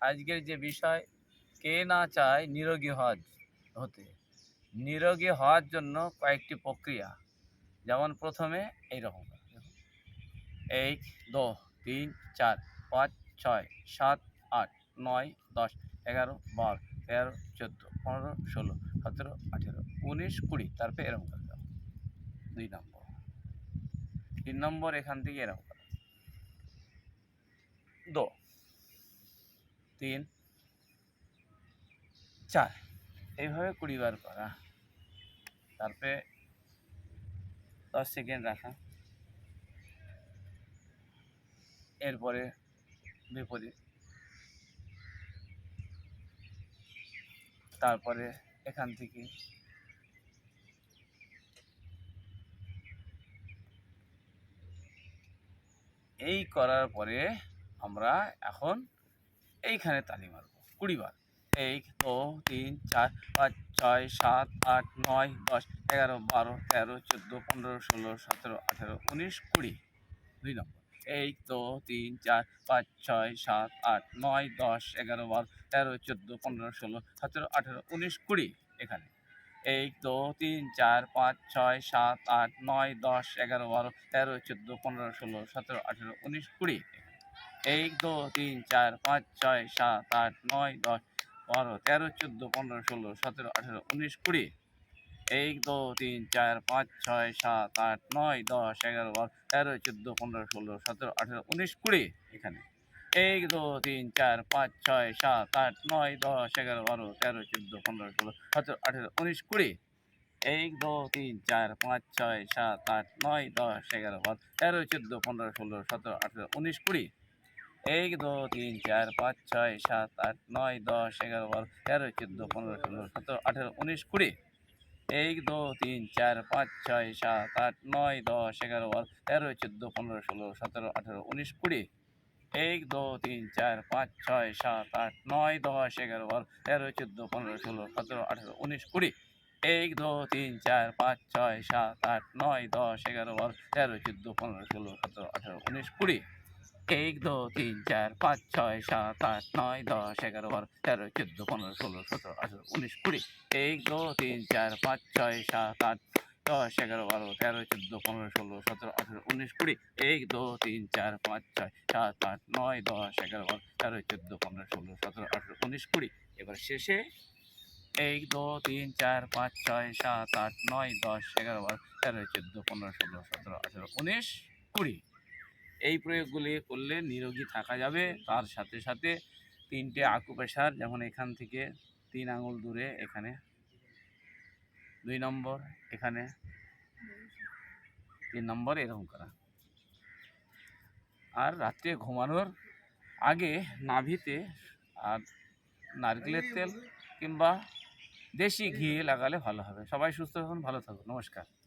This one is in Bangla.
আজকের যে বিষয়, কে না চায় নিরোগী হজ হতে? নিরোগী হওয়ার জন্য কয়েকটি প্রক্রিয়া। যেমন প্রথমে এইরকম। এক দো তিন, চার, পাঁচ, ছয়, সাত, আট, নয়, দশ, এগারো, বারো, তেরো, চোদ্দ, পনেরো, ষোলো, সতেরো, আঠেরো, উনিশ, কুড়ি, তারপরে এরকম করে দাও দুই নম্বর। তিন নম্বর এখান থেকে এরকম করে দো তিন, চার। এইভাবে কুড়ি বার করা। তারপরে দশ সেকেন্ড রাখা। এরপরে বিপরীত। তারপরে এখান থেকে এই করার পরে আমরা এখন এইখানে তালি মারব। কুড়ি বার। এক, দু, তিন, চার, পাঁচ, ছয়, সাত, আট, নয়, দশ, এগারো, বারো, তেরো, চোদ্দ, পনেরো, ষোলো, সতেরো, আঠেরো, উনিশ, কুড়ি। দুই নম্বর। এক, দু, তিন, চার, পাঁচ, ছয়, সাত, আট, নয়, দশ, এগারো, বারো, তেরো, চোদ্দ, পনেরো, ষোলো, সতেরো, আঠেরো, উনিশ, কুড়ি এখানে। এক, দু, তিন, চার, পাঁচ, ছয়, সাত, আট, নয়, দশ, এগারো, বারো, তেরো, চোদ্দ, পনেরো, ষোলো, সতেরো, আঠেরো, উনিশ, কুড়ি এক দু তিন, চার, পাঁচ, ছয়, সাত, আট, নয়, দশ, বারো, তেরো, চোদ্দ, পনেরো, ষোলো, সতেরো, আঠেরো, উনিশ, কুড়ি। এক দু তিন, চার, পাঁচ, ছয়, সাত, আট, নয়, দশ, এগারো, বারো, তেরো, চোদ্দ, পনেরো, ষোলো, সতেরো, আঠেরো, উনিশ, কুড়ি এখানে। এক দু তিন, চার, পাঁচ, ছয়, সাত, আট, নয়, দশ, এগারো, বারো, তেরো, চোদ্দ, পনেরো, ষোলো, সতেরো, আঠেরো, উনিশ, কুড়ি। এক দু তিন, চার, পাঁচ, ছয়, সাত, আট, নয়, দশ, এগারো, বারো, তেরো, চোদ্দ, পনেরো, ষোলো, সতেরো, আঠেরো, উনিশ, কুড়ি। এক, দু, তিন, চার, পাঁচ, ছয়, সাত, আট, নয়, দশ, এগারো, বারো, তেরো, চোদ্দ, পনেরো, ষোলো, সতেরো, আঠেরো, উনিশ, কুড়ি। এক, দু, তিন, চার, পাঁচ, ছয়, সাত, আট, নয়, দশ, এগারো, বারো, তেরো, চোদ্দ, পনেরো, ষোলো, সতেরো, আঠেরো, উনিশ, কুড়ি। এক, দু, তিন, চার, পাঁচ, ছয়, সাত, আট, নয়, দশ, এগারো, বারো, তেরো, চোদ্দ, পনেরো, ষোলো, সতেরো, আঠেরো, উনিশ, কুড়ি। এক, দু, তিন, চার, পাঁচ, ছয়, সাত, আট, নয়, দশ, এগারো, বারো, তেরো, চোদ্দ, পনেরো, ষোলো, সতেরো, আঠেরো, উনিশ, কুড়ি। এক দু তিন, চার, পাঁচ, ছয়, সাত, আট, নয়, দশ, এগারো, বারো, তেরো, চোদ্দ, পনেরো, ষোলো, সতেরো, আঠেরো, উনিশ, কুড়ি। এক দু তিন, চার, পাঁচ, ছয়, সাত, আট, দশ, এগারো, বারো, তেরো, চোদ্দ, পনেরো, ষোলো, সতেরো, আঠেরো, উনিশ, কুড়ি। এক দু তিন, চার, পাঁচ, ছয়, সাত, আট, নয়, দশ, এগারো, বারো, তেরো, চোদ্দ, পনেরো, ষোলো, সতেরো, আঠেরো, উনিশ, কুড়ি। এবার শেষে এক দু তিন, চার, পাঁচ, ছয়, সাত, আট, নয়, দশ, এগারো, বারো, তেরো, চোদ্দ, পনেরো, ষোলো, সতেরো, আঠেরো, উনিশ, কুড়ি। এই প্রয়োগগুলি করলে নিরোগী থাকা যাবে। তার সাথে সাথে তিনটে আকুপেশার যেমন এখান থেকে তিন আঙুল দূরে, এখানে। দুই নম্বর, এখানে। তিন নম্বর, এরকম করা। আর রাত্রে ঘুমানোর আগে নাভিতে আর নারকেলের তেল কিংবা দেশি ঘি লাগালে ভালো হবে। সবাই সুস্থ থাকুন, ভালো থাকুন। নমস্কার।